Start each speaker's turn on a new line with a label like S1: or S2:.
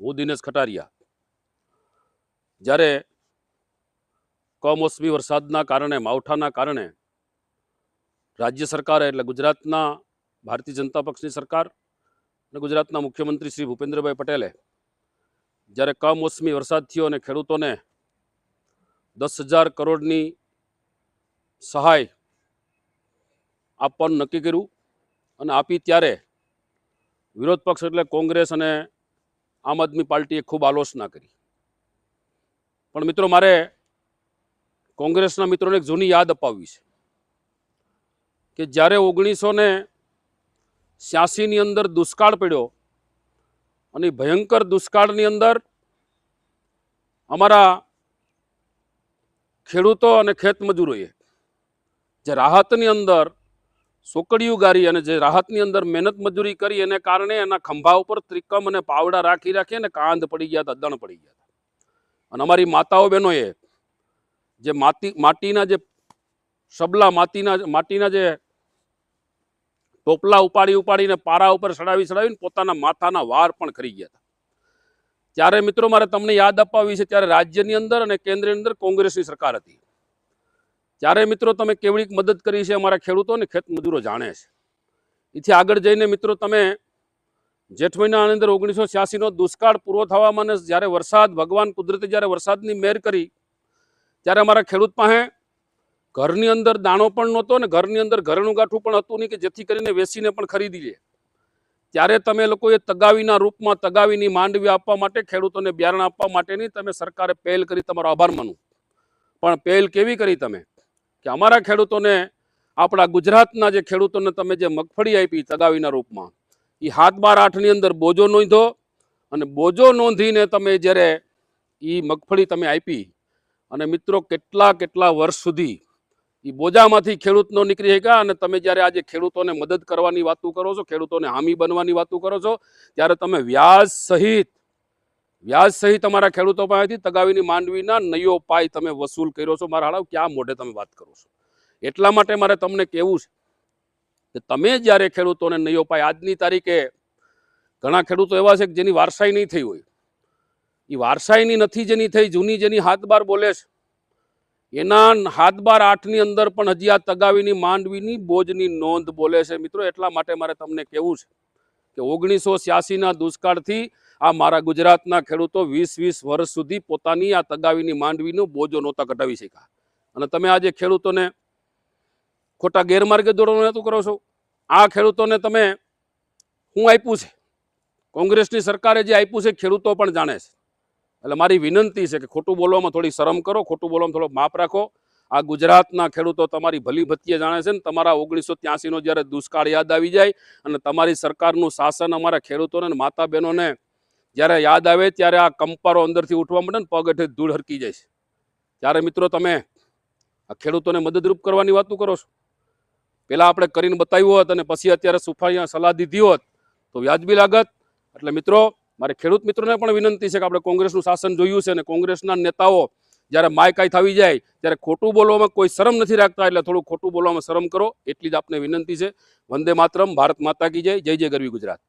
S1: હું દિનેશ ખટારિયા. જ્યારે કમોસમી વરસાદના કારણે, માવઠાના કારણે રાજ્ય સરકારે એટલે ગુજરાતના, ભારતીય જનતા પક્ષની સરકાર અને ગુજરાતના મુખ્યમંત્રી શ્રી ભૂપેન્દ્રભાઈ પટેલે જ્યારે કમોસમી વરસાદ થયો અને ખેડૂતોને દસ હજાર કરોડની સહાય આપવાનું નક્કી કર્યું અને આપી ત્યારે વિરોધ પક્ષ એટલે કોંગ્રેસ અને આમ આદમી પાર્ટીએ ખૂબ આલોચના કરી. પણ મિત્રો, મારે કોંગ્રેસના મિત્રોને એક જૂની યાદ અપાવવી છે કે જ્યારે ઓગણીસો ને છ્યાસીની અંદર દુષ્કાળ પડ્યો અને ભયંકર દુષ્કાળની અંદર અમારા ખેડૂતો અને ખેતમજૂરોએ જે રાહતની અંદર સોકડિયું ગારી અને જે રાહતની અંદર મહેનત મજૂરી કરી એને કારણે એના ખંભા ઉપર ત્રિકમ અને પાવડા રાખી રાખી અને કાંધ પડી ગયા હતા, દણ પડી ગયા હતા. અને અમારી માતાઓ બહેનોએ જે માટી માટીના જે સબલા માટીના માટીના જે ટોપલા ઉપાડી ઉપાડીને પારા ઉપર ચડાવી સડાવીને પોતાના માથાના વાર પણ કરી ગયા હતા. ત્યારે મિત્રો મારે તમને યાદ અપાવી છે, ત્યારે રાજ્યની અંદર અને કેન્દ્રની અંદર કોંગ્રેસની સરકાર હતી. ત્યારે મિત્રો તમે કેવડીક મદદ કરી છે અમારા ખેડૂતો અને ખેતમજૂરો જાણે છે. એથી આગળ જઈને મિત્રો તમે જેઠ મહિનાની અંદર ઓગણીસો છ્યાસીનો દુષ્કાળ પૂરો થવામાં અને જ્યારે વરસાદ, ભગવાન કુદરતે જ્યારે વરસાદની મેર કરી, ત્યારે અમારા ખેડૂત પાસે ઘરની અંદર દાણો પણ નહોતો ને ઘરની અંદર ઘરેણું ગાંઠું પણ હતું નહીં કે જેથી કરીને વેસીને પણ ખરીદી લે. ત્યારે તમે લોકોએ તગાવીના રૂપમાં તગાવીની માંડવી આપવા માટે, ખેડૂતોને બિયારણ આપવા માટેની તમે સરકારે પહેલ કરી, તમારો આભાર માનું. પણ પહેલ કેવી કરી તમે? કે અમારા ખેડૂતોને, આપણા ગુજરાતના જે ખેડૂતોને તમે જે મગફળી આપી તગાવીના રૂપમાં એ હાથ બાર આઠની અંદર બોજો નોંધો અને બોજો નોંધીને તમે જ્યારે એ મગફળી તમે આપી, અને મિત્રો કેટલા કેટલા વર્ષ સુધી એ બોજામાંથી ખેડૂતનો નીકળી શક્યા અને તમે જ્યારે આજે ખેડૂતોને મદદ કરવાની વાતો કરો છો, ખેડૂતોને હામી બનવાની વાતો કરો છો, ત્યારે તમે વ્યાજ સહિત વ્યાજ સહિત તમારા ખેડૂતો પાસેથી તગાવીની માંડવીના નયો પાય તમે વસૂલ કર્યો છો. મારા હાડાવ ક્યાં મોઢે તમે વાત કરો છો? એટલા માટે મારે તમને કહેવું છે કે તમે જ્યારે ખેડૂતોને નયો પાય, આજની તારીખે ઘણા ખેડૂતો એવા છે કે જેની વારસાઈ નહીં થઈ હોય. એ વારસાઈની નથી જેની થઈ, જૂની જેની હાથ બાર બોલે છે. એના હાથ બાર આઠની અંદર પણ હજી આ તગાવીની માંડવીની બોજની નોંધ બોલે છે. મિત્રો, એટલા માટે મારે તમને કહેવું છે કે ઓગણીસો છ્યાસીના દુષ્કાળથી આ મારા ગુજરાતના ખેડૂતો વીસ વીસ વર્ષ સુધી પોતાની આ તગાવીની માંડવીનો બોજો નહોતા કઢાવી શક્યા. અને તમે આજે ખેડૂતોને ખોટા ગેરમાર્ગે દોડવાનું હેતુ કરો છો, આ ખેડૂતોને તમે હું આપ્યું છે? કોંગ્રેસની સરકારે જે આપ્યું છે, ખેડૂતો પણ જાણે છે. એટલે મારી વિનંતી છે કે ખોટું બોલવામાં થોડી શરમ કરો, ખોટું બોલવામાં થોડો માપ રાખો. આ ગુજરાતના ખેડૂતો તમારી ભલી ભત્તીએ જાણે છે ને, તમારા ઓગણીસો ત્યાસીનો જ્યારે દુષ્કાળ યાદ આવી જાય અને તમારી સરકારનું શાસન અમારા ખેડૂતોને માતા બહેનોને જ્યારે યાદ આવે ત્યારે આ કંપારો અંદરથી ઉઠવા માંડે ને પગઠે ધૂળ હરકી જાય છે. ત્યારે મિત્રો તમે આ ખેડૂતોને મદદરૂપ કરવાની વાતું કરો છો. પહેલાં આપણે કરીને બતાવ્યું હોત અને પછી અત્યારે સુફાઈયા સલાહ દીધી હોત તો વ્યાજબી લાગત. એટલે મિત્રો, મારે ખેડૂત મિત્રોને પણ વિનંતી છે કે આપણે કોંગ્રેસનું શાસન જોયું છે અને કોંગ્રેસના નેતાઓ જ્યારે માયકાઈ થવી જાય, ત્યારે ખોટું બોલવામાં કોઈ શરમ નથી રાખતા. એટલે થોડું ખોટું બોલવામાં શરમ કરો, એટલી જ આપને વિનંતી છે. વંદે માતરમ, ભારત માતા કી જય જય જય ગરવી ગુજરાત.